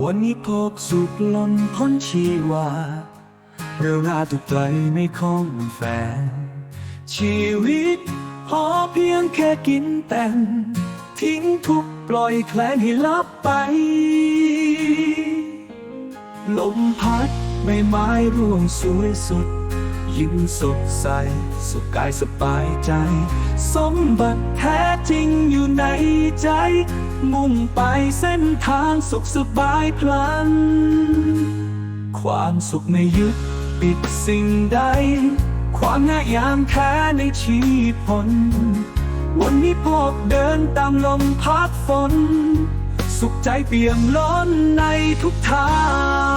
วันนี้พบสุขล้นพ้นชีวาเรื่องราวตุกไกลไม่คล้องแฟน ชีวิตพอเพียงแค่กินแต่ง ทิ้งทุกปล่อยแคลนให้ลับไป ลมพัดใบไม้ร่วงสวยสุด ยิ้มสดใส สุขกายสบายใจ สมบัติแท้จริงอยู่ในใจ มุ่งไปเส้นทางสุขสบายพลัน ความสุขไม่ยึดปิดสิ่งใด ความง่ายยามแท้ในชีพนวันนี้พบเดินตามลมพัดฝน สุขใจเปี่ยมล้นในทุกทาง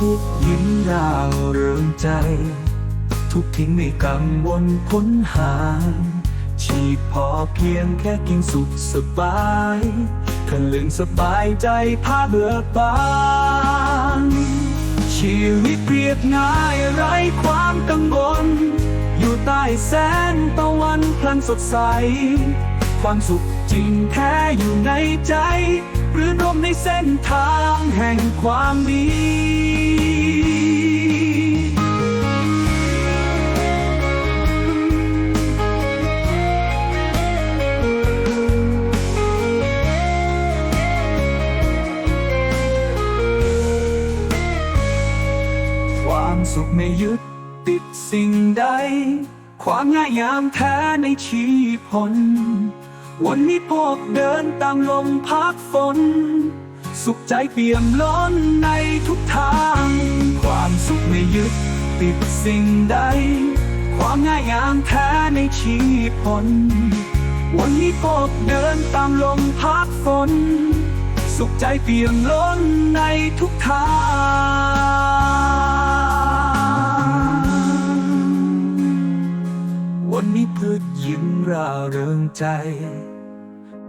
ทุกยิ้มร่าเริงใจ ทุกทิ้งไม่กังวลพ้นหา ชีพพอเพียงแค่กินสุขสบายทะลึงสบายใจพาเบิกบานชีวิตเรียบง่ายไร้ความกังวล อยู่ใต้แสงตะวันพลันสดใส ความสุขจริงแท้อยู่ในใจ รือรวมในเส้นทางแห่งความดีความสุขไม่ยึดติดสิ่งใด ความง่ายยามแท้ในชีพน วันนี้พบเดินตามลมพัดฝน สุขใจเปี่ยมล้นในทุกทาง ความสุขไม่ยึดติดสิ่งใด ความง่ายยามแท้ในชีพนวันนี้พบเดินตามลมพัดฝน สุขใจเปี่ยมล้นในทุกทาง เริงใจ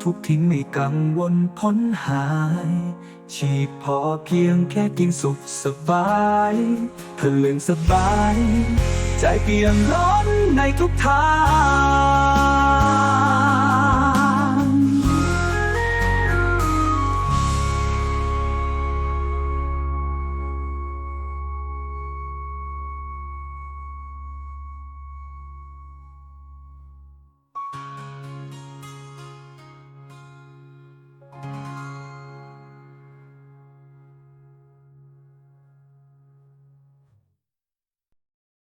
ทุกทิ้งไม่กังวลพ้นหาย ชีพพอเพียงแค่กินสุขสบายเพลินสบาย ใจเปี่ยมล้นในทุกทาง